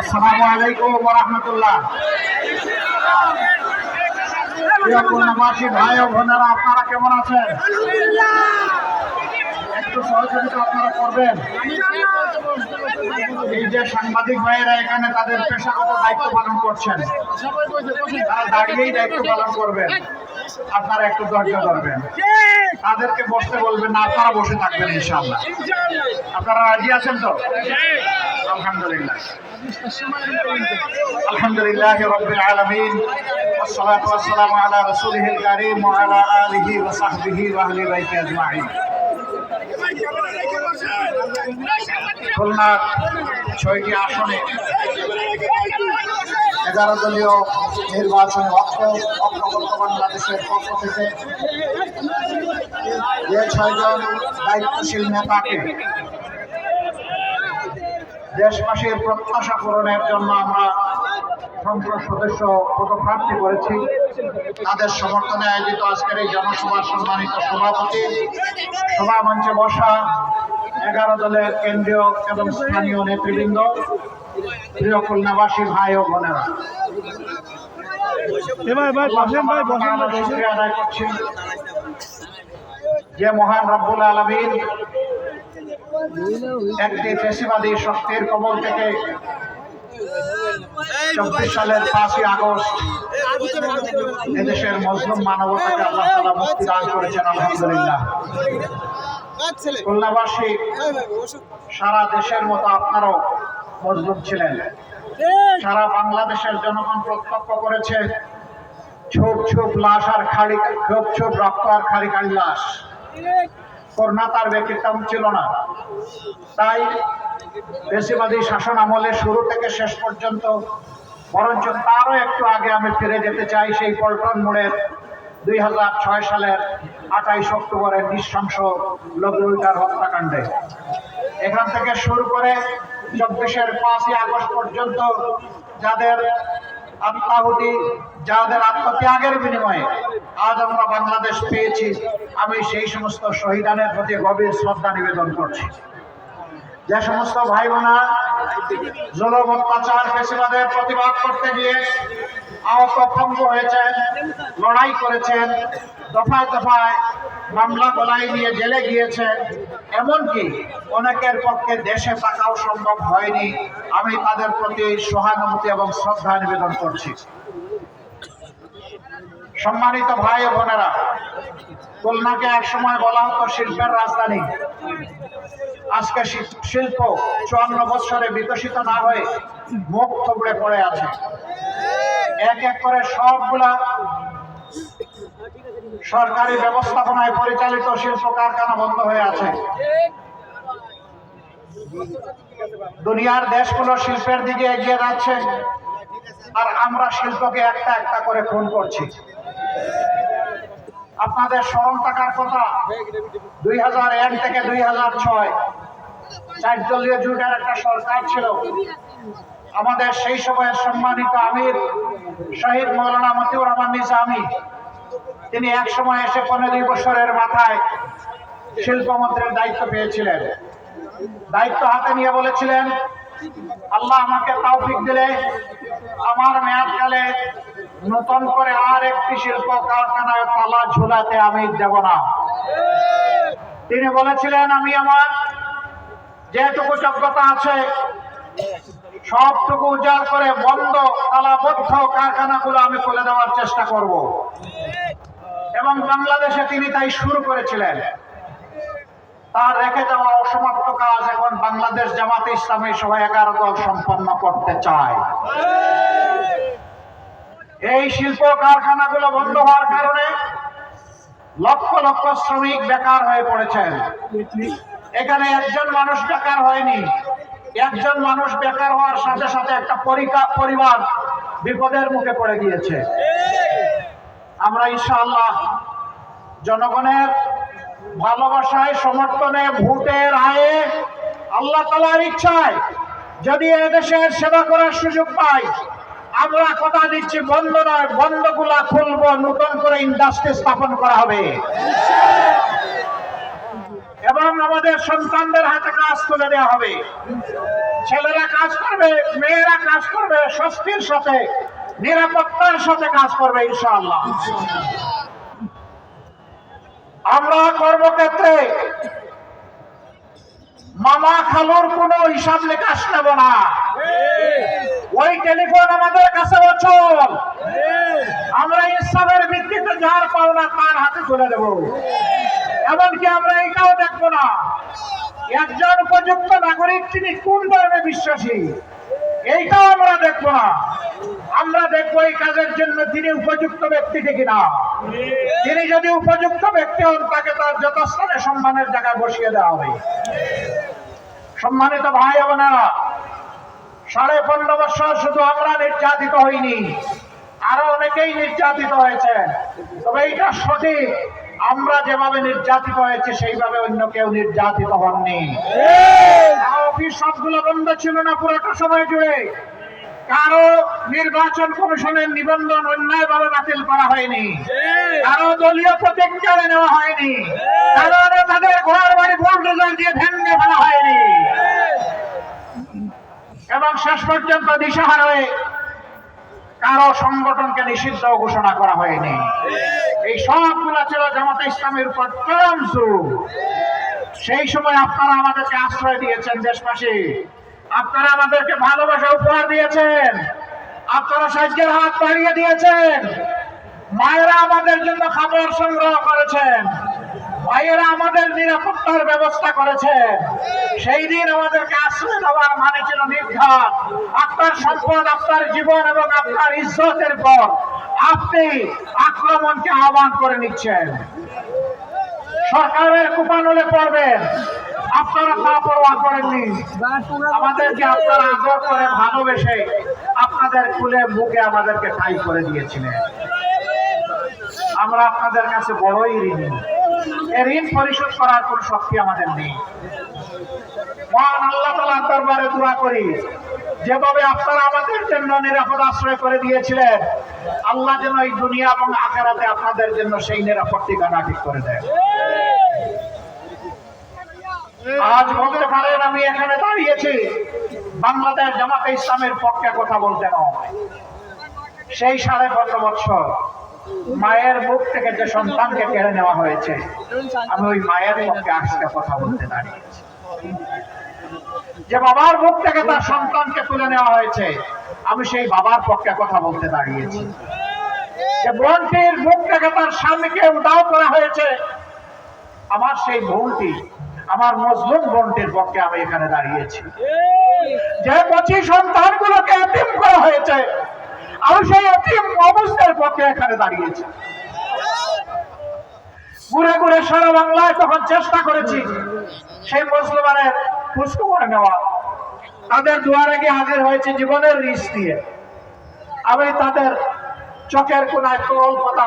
আসসালামু আলাইকুম রাহমাতুল্লাহ। পূর্ণবাসী ভাই ও বোনেরা আপনারা কেমন আছেন? একটু সহযোগিতা আপনারা করবেন এই যে সাংবাদিক ভাইয়েরা এখানে তাদের পেশাগত দায়িত্ব পালন করছেন তারা দাঁড়িয়েই দায়িত্ব পালন করবেন আপনারা একটু ধৈর্য ধরবেন তাদেরকে বসতে বলবেন না আপনারা বসে থাকবেন ইনশাআল্লাহ আপনারা রাজি আছেন তো আলহামদুলিল্লাহ الحمد لله رب العالمين والصلاة والسلام على رسوله الكريم وعلى آله وصحبه وأهل بيته أجمعين খুলনার ছয়টি আসনে এগারো দলীয় নির্বাচনে অক্ষ অক্ষবর্ত বাংলাদেশের পক্ষ থেকে যে ছয়জন দায়িত্বশীল নেতাকে দেশবাসীর প্রত্যাশা পূরণের জন্য আমরা সংসদ সদস্য পদপ্রার্থী করেছি। তাদের সমর্থনে আয়োজিত আজকের এই জনসভার সম্মানিত সভাপতি সভা মঞ্চে বসা এগারো দলের কেন্দ্রীয় এবং স্থানীয় নেতৃবৃন্দ প্রিয় খুলনাবাসী ভাই ও বোনেরা। যে মহান রব্বুল আলমিন একটি ফেসিবাদী শক্তির কবল থেকে চব্বিশ সালের পাঁচই আগস্ট এদেশের মজলুম মানবতাকে আল্লাহ তালা মুক্তি দান করেছেন, আলহামদুলিল্লাহ। খুলনাবাসী, সারা দেশের মতো আপনারাও মজলুম ছিলেন। সারা বাংলাদেশের জনগণ প্রত্যক্ষ করেছে, ছোপ ছোপ লাশ আর খাড়ি, ছোপ ছোপ রক্ত আর খাড়ি খাড়ি লাশ। করোনা তার ব্যতিক্রম ছিল না। তাই বেশিবাদী শাসন আমলে শুরু থেকে শেষ পর্যন্ত বরঞ্চ তারও একটু আগে আমি ফিরে যেতে চাই সেই পল্টন মোড়ের দুই হাজার ছয় সালের আঠাইশ অক্টোবরের নৃশংস লগ্নইটার হত্যাকাণ্ডে। এখান থেকে শুরু করে চব্বিশের পাঁচই আগস্ট পর্যন্ত যাদের আত্মাহুতি, যাদের আত্মত্যাগের বিনিময়ে আজ আমরা বাংলাদেশ পেয়েছি, আমি সেই সমস্ত শহীদানের প্রতি গভীর শ্রদ্ধা নিবেদন করছি। যে সমস্ত ভাই বোনা জলম অত্যাচার ফেসিবাদের প্রতিবাদ করতে গিয়ে আহত ভঙ্গ হয়েছেন লড়াই করেছেন, দফায় দফায় মামলা গলাই নিয়ে জেলে গিয়েছেন। এমনকি অনেকের পক্ষে দেশে থাকাও সম্ভব হয়নি। আমি তাদের প্রতি সহানুভূতি এবং শ্রদ্ধা নিবেদন করছি। সম্মানিত ভাই ও বোনেরা, খুলনাকে এক সময় বলা হতো শিল্পের রাজধানী। আজকে শিল্প চুয়ান্ন বছরে বিকশিত না হয়ে মুখ থবড়ে পড়ে আছে। এক এক করে সবগুলা সরকারি ব্যবস্থাপনায় পরিচালিত শিল্প কারখানা বন্ধ হয়ে আছে। দুনিয়ার দেশগুলো শিল্পের দিকে এগিয়ে যাচ্ছে আর আমরা শিল্পকে একটা একটা করে খুন করছি। আপনাদের স্মরণ থাকার কথা, দুই হাজার এক থেকে দুই হাজার ছয় চার দলীয় জোটের একটা সরকার ছিল। আমাদের সেই সময়ের সম্মানিত আমির শহীদ মৌলানা মতিউর রহমান নিজামী, তিনি এক সময় এসে পনেরোই বছরের মাথায় শিল্পমন্ত্রীর দায়িত্ব পেয়েছিলেন। দায়িত্ব হাতে নিয়ে বলেছিলেন, আল্লাহ আমাকে তৌফিক দিলে আমার মেয়াদকালে নতুন করে আর একটি শিল্প কারখানায় তালা ঝুলাতে আমি দেব না। তিনি বলেছিলেন, আমি আমার যেটুকু যোগ্যতা আছে, সবটুকু উজাড় করে বন্ধ তালাবদ্ধ কারখানাগুলো আমি খুলে দেওয়ার চেষ্টা করব। এবং বাংলাদেশে তিনি তাই শুরু করেছিলেন। তার রেখে যাওয়া অসমাপ্ত কাজ এখন বাংলাদেশ জামাতে ইসলামী সহ এগারো দল সম্পন্ন করতে চায়। এই শিল্প কারখানাগুলো বন্ধ হওয়ার কারণে লক্ষ লক্ষ শ্রমিক বেকার হয়ে পড়েছেন। এখানে একজন মানুষ বেকার হয়নি। একজন মানুষ বেকার হওয়ার সাথে সাথে একটা পরিবার বিপদের মুখে পড়ে গিয়েছে। আমরা ইনশাআল্লাহ জনগণের ভালোবাসায়, সমর্থনে, ভোটের আয়ে আল্লাহ তালার ইচ্ছায় যদি এদেশের সেবা করার সুযোগ পাই, আমরা কথা দিচ্ছি, বন্ধ নয়, বন্ধগুলা খুলবো, নতুন করে ইন্ডাস্ট্রি স্থাপন করা হবে। এবং আমাদের সন্তানদের হাতে কাজ তুলে দেওয়া হবে। ছেলেরা কাজ করবে, মেয়েরা কাজ করবে, স্বস্তির সাথে, নিরাপত্তার সাথে কাজ করবে, ইনশাআল্লাহ। আমরা কর্মক্ষেত্রে মামা খালুর কোনো হিসাব নিকাশ নেব না। ওই টেলিফোন আমাদের কাছে অচল। আমরা ইসলামের ভিত্তিতে যার পাওনা তার হাতে তুলে দেব। এমনকি আমরা এটাও দেখব না। একজন উপযুক্ত নাগরিক তিনি কোন ধর্মে বিশ্বাসী? এইটাও আমরা দেখব না। আমরা দেখব এই কাজের জন্য তিনি উপযুক্ত ব্যক্তি কিনা তিনি যদি উপযুক্ত ব্যক্তি হন, তাকে তার যথাস্থানে সম্মানের জায়গায় বসিয়ে দেওয়া হবে। সম্মানিত ভাই বোনেরা, সাড়ে পনেরো বছর শুধু আমরা নির্যাতিত হইনি, আরও অনেকেই নির্যাতিত হয়েছে তবে এইটা সঠিক। আমরা যেভাবে নির্যাতিত হয়েছে সেইভাবে অন্য কেউ নির্যাতিত হননি। অফিস সবগুলো বন্ধ ছিল না পুরোটা সময় জুড়ে। কারও নির্বাচন কমিশনের নিবন্ধন অন্যায়ভাবে বাতিল করা হয়নি। কারও দলীয় প্রতীক কেড়ে নেওয়া হয়নি। কারও তাদের ঘর বাড়ি বুলডোজার দিয়ে ভেঙে ফেলা হয়নি। এবং শেষ পর্যন্ত দিশাহার হয়ে কারও সংগঠনকে নিষিদ্ধ ঘোষণা করা হয়নি। এই সবগুলো ছিল জামাতে ইসলামের উপর চরম। সেই সময় আপনারা আমাদেরকে আশ্রয় দিয়েছেন দেশবাসী। আপনারা আমাদেরকে ভালোবাসা উপহার দিয়েছেন। আপনারা সাহায্যের হাত বাড়িয়ে দিয়েছেন। মায়েরা আমাদের জন্য খাবার সংগ্রহ করেছেন। ভাইয়েরা আমাদের নিরাপত্তার ব্যবস্থা করেছে। সেই দিন আমাদেরকে আশ্রয় দেওয়ার মানে ছিল নির্ঘাত। আপনার সম্পদ, আপনার জীবন এবং আপনার ইজ্জতের পর আপনি আক্রমণকে আহ্বান করে নিচ্ছেন। সরকারের কুপানলে পড়বেন আপনারা পরোয়া করেননি। আমাদেরকে আপনারা আদর করে ভালোবেসে আপনাদের খুলে মুখে আমাদেরকে ঠাই করে দিয়েছিলেন। আমরা আপনাদের কাছে বড়ই ঋণী। ঋণ পরিশোধ করার কোন শক্তি আমাদের নেই। আল্লাহ তালার দরবারে দোয়া করি, যেভাবে আপনারা আমাদের জন্য নিরাপদ আশ্রয় করে দিয়েছিলেন, আল্লাহ যেন এই দুনিয়া এবং আখেরাতে আপনাদের জন্য সেই নিরাপদ ঠিকানা ঠিক করে দেয়। আজ বলতে পারেন আমি এখানে দাঁড়িয়েছি, বাংলাদেশ জামাতে ইসলামের পক্ষে কথা বলতে নয়। সেই সাড়ে পনেরো বছর মায়ের মুখ থেকে যে সন্তানকে কেড়ে নেওয়া হয়েছে, আমি ওই মায়ের পক্ষে আজকে কথা বলতে দাঁড়িয়েছি। যে বাবার মুখ থেকে তার সন্তানকে তুলে নেওয়া হয়েছে, আমি সেই বাবার পক্ষে কথা বলতে দাঁড়িয়েছি। যে বোনটির মুখ থেকে তার স্বামীকে উদাও করা হয়েছে, আমার সেই বোনটি, আমার মজলুম বোনটির পক্ষে আমি এখানে দাঁড়িয়েছি। যে পঁচিশ সন্তানগুলোকে এতিম করা হয়েছে আমি সেই অতিম অবস্থার পক্ষে এখানে দাঁড়িয়েছি। ঘুরে ঘুরে সারা বাংলায় তখন চেষ্টা করেছি সেই মুসলমানের খোঁজখবর নেওয়া। তাদের দুয়ারে গিয়ে হাজির হয়েছে জীবনের রিস দিয়ে। আমি তাদের চোখের কোনায় তরল পদার্থ